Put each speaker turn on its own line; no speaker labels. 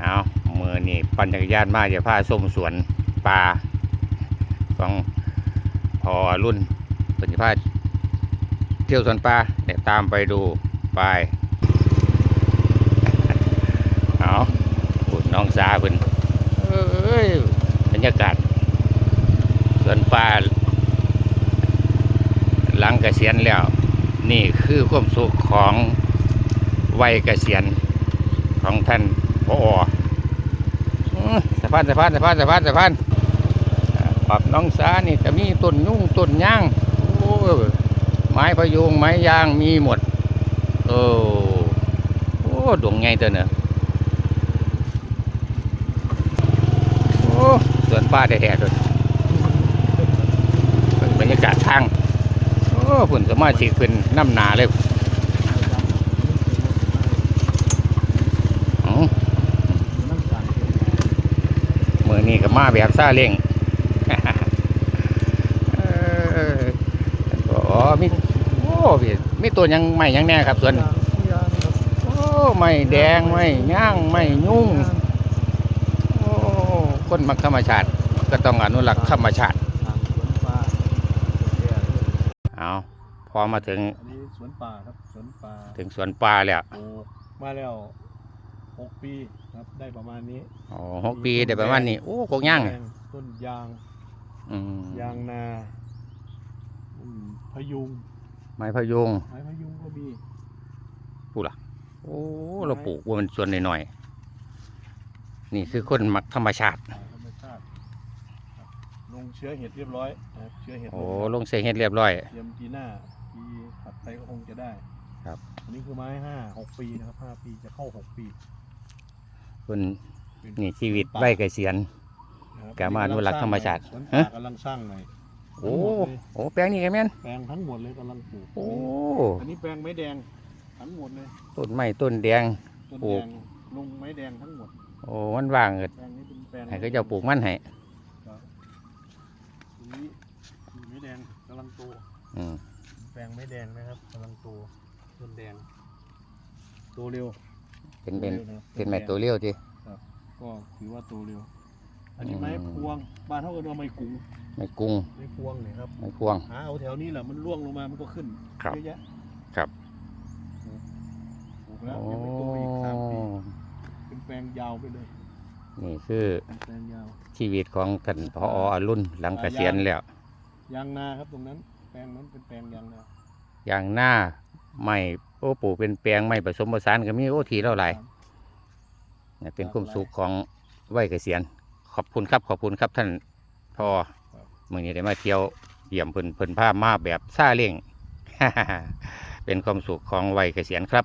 เอามือนี่ปั่นจักรยานมาจะพาส้มสวนปลาของพอรุ่นเป็นจะพาเที่ยวสวนปลาเดี๋ยวตามไปดูไปเอาคุณน้องสาเพิ่นเอ้ยบรรยากาศสวนปลาหลังเกษียณแล้ว นี่คือความสุขของวัยเกษียณของท่าน พออื้อสะพานสะพานสะพานสะพานสะพานปรับน้องสานี่จะมีต้นยุ่งต้นย่างโอ้ยไม้พยุงไม้ยางมีหมดโอ้โอ้ดวงไงตัวเนอะโอ้สวนป้าแท้ๆตัวเป็นบรรยากาศทางโอ้ผุนสมาชิกเป็นน้ำหนาเลยอ๋อมื อนี้ก็มาแบบซาเล้งเอออ๋อมีโอ้พี่มีตัวหยังไม่ยังแน่ครับส่วนโอ้ไม่แดงไม่ย่างไม่ยุ่งโอ้คนมักธรรมชาติ ก็ต้องอนุรักษ์ธรรมชาติเอาพอมาถึง
อันนี้สวนป่าครับสวนป่า
ถึงสวนปลาแล้ว
ปลูกมาแล้ว หกปีครับได้ประมาณนี้
อ๋อหกปีได้ประมาณนี้โอ้กกย่าง
แด
อะ
ต้นยาง
อืม
ยางนาอืมพะยุง
ไม้พะยุง
ไม้พะยุงก็มี
โอ้เราปลูกว่ามันส่วนหน่อยๆนี่คือคนมักธรรมชาติ
ป่าธรรมชาติครับลงเชื้อเห็ดเรียบร้อยนะครับเชื้อเห็ด
โอ้
ลง
ลงเสเฮ็ดเรียบร้อย
เตรียมปีหน้าปีถัดไปก็คงจะได้
ครับ
อันนี้คือไม้ห้าหกปีนะครับห้าปีจะเข้าหกปี
คน
เป็น
นี่ชีวิต
สนป่า
ใบเกษียณ
นะครับ
แกมาอนุรักษ์ธรรมชาติ
สวน
ฮะ
ป่ากำลังสร้างใหม่
โอ้
ทั้งหมดเลย
โอ้แปลงนี่ไงแม่น
แปลงทั้งหมดเลยกำลังปลูก
โอ้
อันนี้แปลงไม้แดงทั้งหมดเลย
ต้นไม้ต้นแดง
ต้น
ปลู
แด
ก
งลงไม้แดงทั้งหมด
โอ้มันว่างเอิด
แปลงนี้เป็นแปลง
ให้เขาเจ้าปลูกมันให้
ครับตรงนี้มีไม้แดงกำลังโต
อืม
แปลงไม้แดงนะครับกำลังโตต้นแดงโตเร็ว
เป็นเป็น
โตร็วะ
เป็นไม้
แดง
ตัวเลี้ยวที
ก็ถือว่าโตเร็ว อันนี้
อืม
ไม้พวงบ้านเท่ากันว่าไม้กุ้ง
ไม้กุ้ง
ไม้พวงเนี่ยครับ
ไม้พวง
หาเอาแถวนี้แหละมันร่วงลงมามันก็ขึ้น
ครับ
เยอะแยะ
ครับ
ปลูกแล้ว
โอ้
ยังไม่โตอีกสามปี เป็นแปลงยาวไปเลย
นี่คือ
เป็นแปลงยาว
ชีวิตของท่านพออรุ่นหลังเกษียณแล้ว
ยางนาครับตรงนั้น แปลงนั้นเป็นแปลงยางนา
อย่างหน้าไม่ โอ้ปลูกเป็นแปลงไม่ผสมผสานก็มีโอ้ทีเท่าไหร่เนี่ยเป็นความสุขของวัยเกษียณขอบคุณครับขอบคุณครับท่านพอเมื่อนี้ได้มาเที่ยวเยี่ยมเพิ่นเพิ่นพามาแบบซาเล้งเป็นความสุขของวัยเกษียณครับ